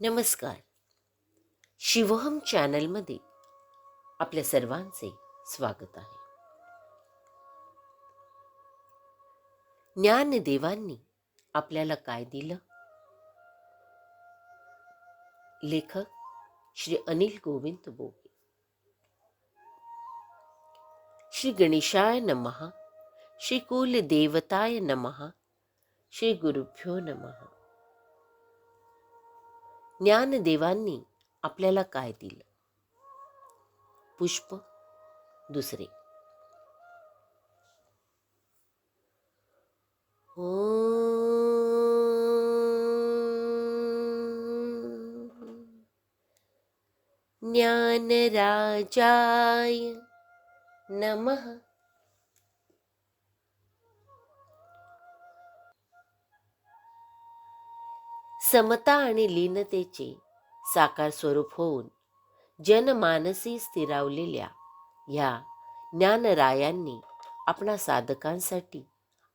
नमस्कार. शिवहम चॅनलमध्ये आपल्या सर्वांचे स्वागत आहे. ज्ञानदेवांनी आपल्याला काय दिलं? लेखक श्री अनिल गोविंद बोगे. श्री गणेशाय नमः श्री कुलदेवताय नमः श्री गुरुभ्यो नमः. ज्ञानदेवांनी आपल्याला काय दिलं? पुष्प दुसरे. ज्ञानराजाय नमः. समता आणि लीनतेचे साकार स्वरूप होऊन जनमानसी स्थिरावलेल्या ह्या ज्ञानरायांनी आपणा साधकांसाठी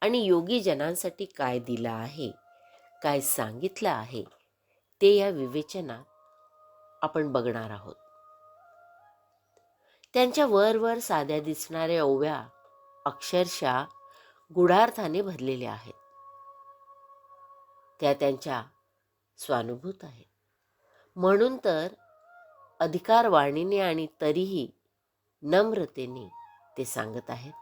आणि योगी जनांसाठी काय दिलं आहे काय सांगितलं आहे ते या विवेचनात आपण बघणार आहोत. त्यांच्या वरवर साध्या दिसणाऱ्या ओव्या अक्षरशः गुढार्थाने भरलेल्या आहेत. त्या त्यांच्या स्वानुभूत आहेत म्हणून तर अधिकार वाणीने आणि तरीही नम्रतेने ते सांगत आहेत.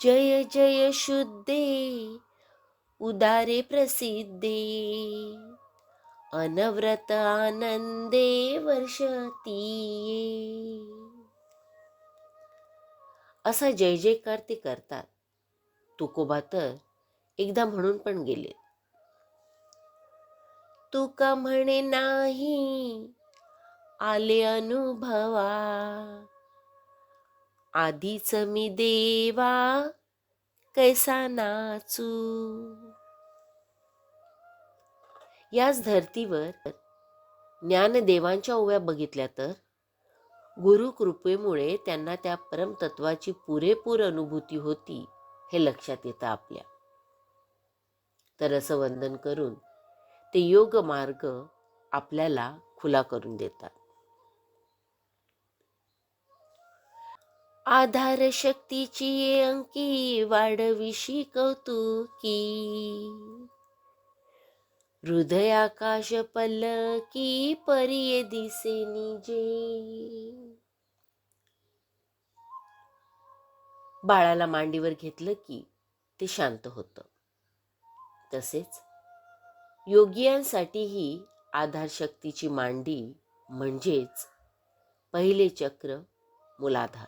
जय जय शुद्धे उदारे प्रसिद्धे अनव्रत आनंदे वर्षतीये. असा जय जयकार ते करतात. तुकोबा तर एकदा म्हणून पण गेले. तुका म्हणे नाही? आले अनुभवा. आधीच मी देवा कैसा नाचू. याच धर्तीवर ज्ञानदेवांच्या ओव्या बघितल्या तर गुरु कृपेमुळे त्यांना त्या परमतत्वाची पुरेपूर अनुभूती होती हे लक्षात येतं आपल्या. तर असं वंदन करून ते योग मार्ग आपल्याला खुला करून देतात. आधार शक्तीची ये अंकी वाढविशी कौतुकी. हृदयाकाश पल्लकी परिये दिसे निजे. बाळाला मांडीवर घेतलं की ते शांत होतं. तसेच योगियांसाठीही आधारशक्तीची मांडी म्हणजेच पहिले चक्र मुलाधार.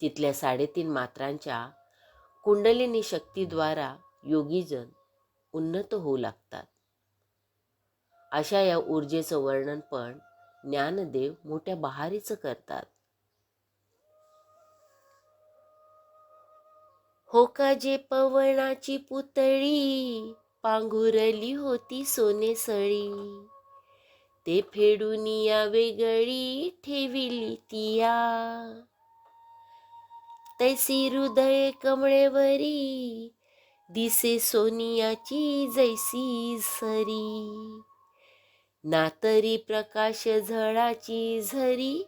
तिथल्या साडेतीन मात्रांच्या कुंडलिनी शक्तीद्वारा योगीजन उन्नत होऊ लागतात. अशा या ऊर्जेचं वर्णन पण ज्ञानदेव मोठ्या बहारीचं करतात. हो का जे पवनाची पुतळी? पांघुरली होती सोने सळी. ते फेडून या वेगळी ठेविली तिया. तैसी हृदय कमळेवरी दिसे सोनियाची जैसी सरी नातरी प्रकाश झळाची झरी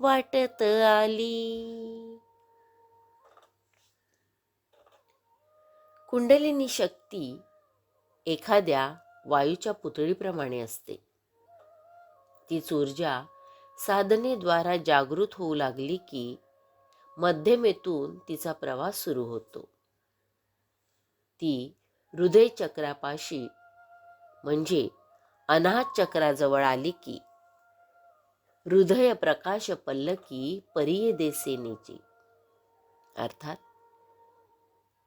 वाटत आली. कुंडलिनी शक्ती एखाद्या वायूच्या पुतळीप्रमाणे असते. तीच ऊर्जा साधनेद्वारा जागृत होऊ लागली की मध्यमेतून तिचा प्रवास सुरू होतो. ती हृदय चक्रापाशी म्हणजे अनाहत चक्राजवळ आली की हृदय प्रकाश पल्लकी परिये देसेनेची अर्थात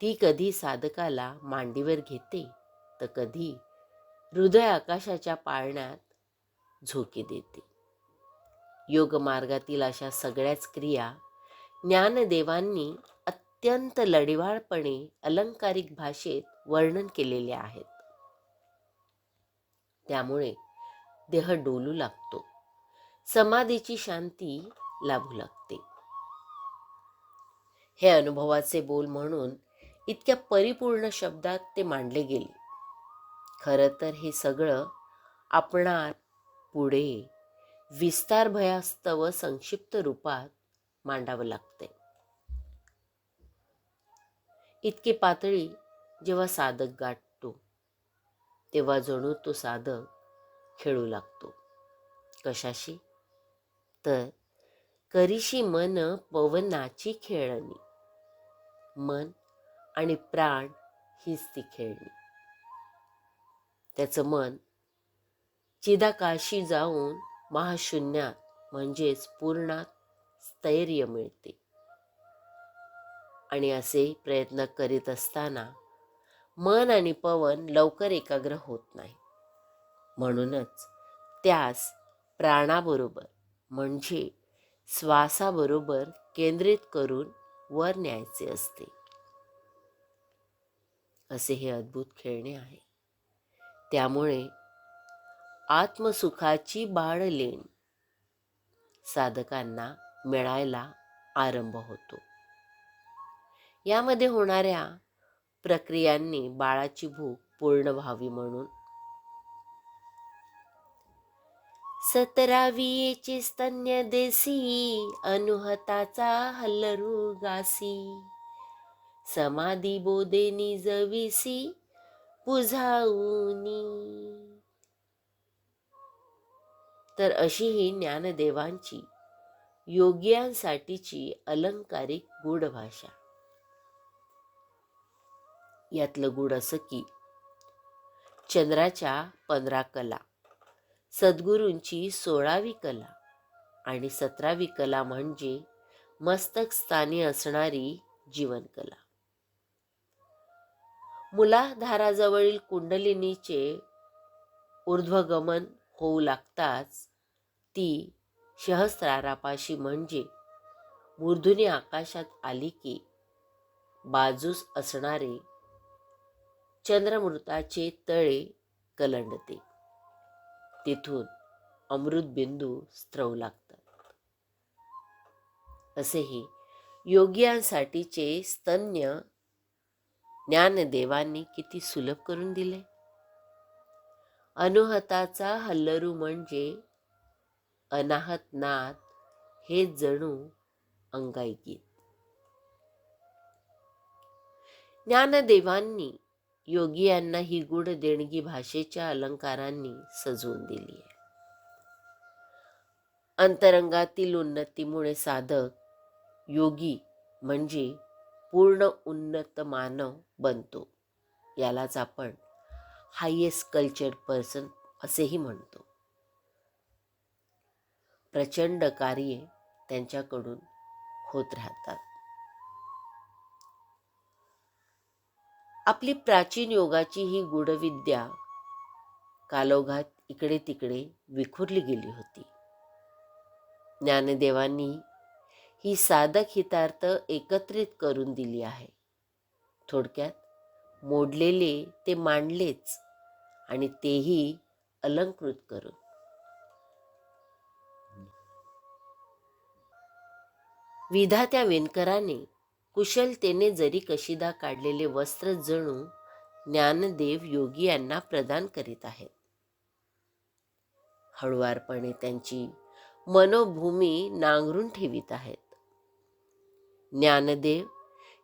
ती कधी साधकाला मांडीवर घेते तर कधी हृदय आकाशाच्या पाळण्यात झोके देते. योग मार्गातील अशा सगळ्याच क्रिया ज्ञानदेवांनी अत्यंत लढिवाळपणे अलंकारिक भाषेत वर्णन केलेले आहेत. त्यामुळे देह डोलू लागतो समाधीची शांती लाभू लागते. हे अनुभवाचे बोल म्हणून इतक्या परिपूर्ण शब्दात ते मांडले गेले. खरं तर हे सगळं आपणात पुढे विस्तार भयास्तव संक्षिप्त रूपात मांडावं लागते इतकी पातळी जेव्हा साधक गाठतो तेव्हा जणू तो साधक खेळू लागतो. कशाशी? तर करीशी मन पवनाची खेळणी. मन आणि प्राण हीच ती खेळणी. त्याचं मन चिदाकाशी जाऊन महाशून्यात म्हणजेच पूर्णात स्थैर्य मिळते. आणि असे प्रयत्न करीत असताना मन आणि पवन लवकर एकाग्र होत नाही. म्हणूनच त्यास प्राणाबरोबर म्हणजे श्वासाबरोबर केंद्रित करून वर न्यायचे असते. असे हे अद्भुत खेळणे आहे. त्यामुळे आत्मसुखाची बाळलेण साधकांना मिळायला आरंभ होतो. यामध्ये होणाऱ्या प्रक्रियांनी बाळाची भूक पूर्ण व्हावी म्हणून सतरावीचे स्तन्य देसी अनुहताचा हल्लरू गासी. समाधी बोधे निजविसी पुझाऊनी तर अशी ही ज्ञानदेवांची योग्यांसाठीची अलंकारिक गूढ भाषा यातलं गूढ असं की चंद्राच्या पंधरा कला सद्गुरूंची सोळावी कला आणि सतरावी कला म्हणजे मस्तक स्थानी असणारी जीवनकला. मुलाधाराजवळील कुंडलिनीचे ऊर्ध्वगमन होऊ लागताच ती सहस्रारापाशी म्हणजे मूर्धुनी आकाशात आली की बाजूस असणारे चंद्रमृताचे तळे कलंडते. तिथून अमृतबिंदू स्त्रवू लागतात. असेही योग्यांसाठीचे स्तन्य ज्ञानदेवांनी किती सुलभ करून दिले? अनुहताचा हल्लरू म्हणजे अनाहत नाद हे जणू अंगाई गीत. ज्ञानदेवांनी योगियांना ही गुढ देणगी भाषेच्या अलंकारांनी सजवून दिली आहे. अंतरंगातील उन्नतीमुळे साधक योगी म्हणजे पूर्ण उन्नत मानव बनतो. यालाच आपण हायेस्ट कल्चर पर्सन असेही म्हणतो. प्रचंड कार्ये त्यांच्याकडून होत राहतात. आपली प्राचीन योगाची ही गूढविद्या कालोघात इकडे तिकडे विखुरली गेली होती. ज्ञानदेवांनी ही साधक हितार्थ एकत्रित करून दिली आहे. थोडक्यात मोडलेले ते मांडलेच आणि तेही अलंकृत करून. विधात्या वेनकराने कुशलतेने जरी कशिदा काढलेले वस्त्र जणू ज्ञानदेव योगी यांना प्रदान करीत आहेत. हळुवारपणे त्यांची मनोभूमी नांगरून ठेवीत आहेत. ज्ञानदेव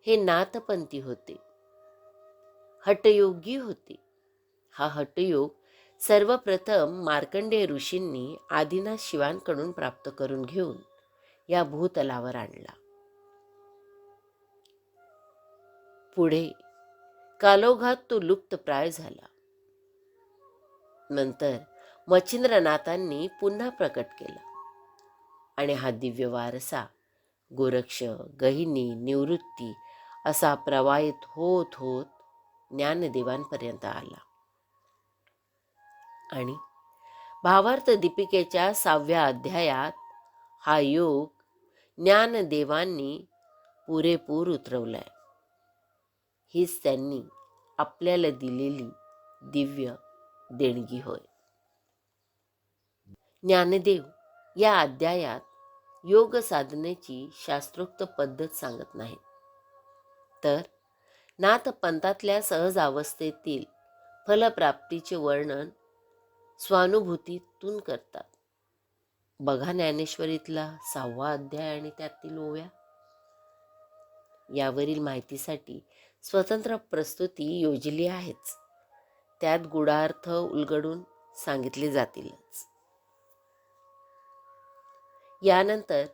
हे नाथपंथी होते. हटयोगी होते. हा हटयोग सर्वप्रथम मार्कंडेय ऋषींनी आदिनाथ शिवांकडून प्राप्त करून घेऊन या भूतलावर आणला. पुढे कालोघात तो लुप्तप्राय झाला. नंतर मच्छिंद्रनाथांनी पुन्हा प्रकट केला आणि हा दिव्य वारसा गोरक्ष गहिनी निवृत्ती असा प्रवाहित होत होत ज्ञानदेवांपर्यंत आला. आणि भावार्थ दीपिकेच्या सहाव्या अध्यायात हा योग ज्ञानदेवांनी पुरेपूर उतरवलाय. हीच त्यांनी आपल्याला दिलेली दिव्य देणगी होय. ज्ञानदेव या अध्यायात योग साधनेची शास्त्रोक्त पद्धत सांगत नाहीत. तर नाथ पंथातल्या सहज अवस्थेतील फलप्राप्तीचे वर्णन स्वानुभूतीतून करतात. बघा ज्ञानेश्वरीतला सहावा अध्याय आणि त्यातील ओव्या. यावरील माहितीसाठी स्वतंत्र प्रस्तुती योजली आहेच. त्यात गुढार्थ उलगडून सांगितले जातीलच. यानंतर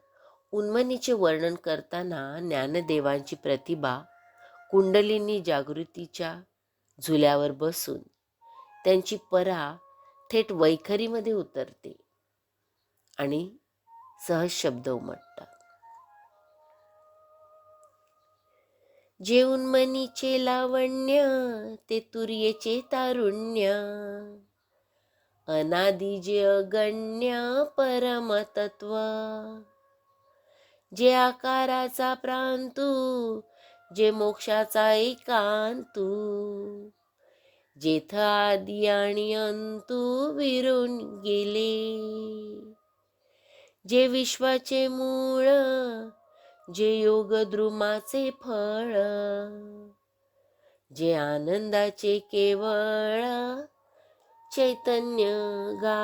उन्मनीचे वर्णन करताना ज्ञानदेवांची प्रतिभा कुंडलिनी जागृतीच्या झुल्यावर बसून त्यांची परा थेट वैखरीमध्ये उतरते आणि सहज शब्द उमटतात. जे उन्मनीचे लावण्य ते तुर्येचे तारुण्य. अनादि जे अगण्य परमतत्व. जे आकाराचा प्रांतू जे मोक्षाचा एकांतू जेथ आदी आणि अंतू विरून गेले. जे विश्वाचे मूळ जे योग द्रुमाचे फळ. जे आनंदाचे केवळ चैतन्य गा.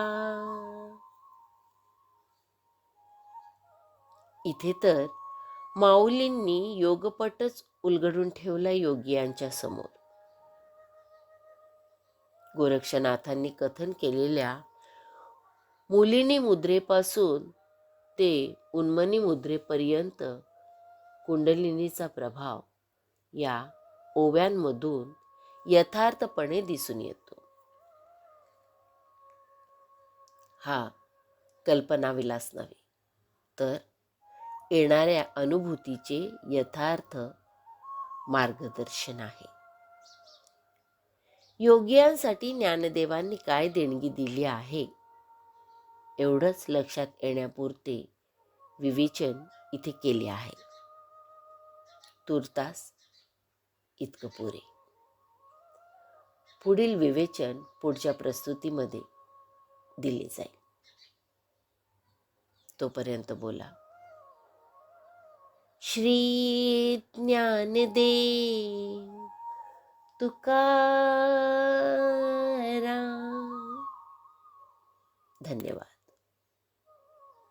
इथे तर माऊलींनी योगपटच उलगडून ठेवला योगियांच्या समोर. गोरक्षनाथांनी कथन केलेल्या मुलिनी मुद्रेपासून ते उन्मनी मुद्रेपर्यंत कुंडलिनीचा प्रभाव या ओव्यांमधून यथार्थपणे दिसून येतो. हा कल्पनाविलास नव्हे. तर येणाऱ्या अनुभूतीचे यथार्थ मार्गदर्शन आहे. योगियांसाठी ज्ञानदेवांनी काय देणगी दिली आहे? एवढंच लक्षात येण्यापुरते विवेचन इथे केले आहे. तुर्तास इतकं पुरे. पुढील विवेचन पुढच्या प्रस्तुतीमध्ये दिले जाईल. तोपर्यंत बोला. श्री ज्ञान दे तुकारा धन्यवाद.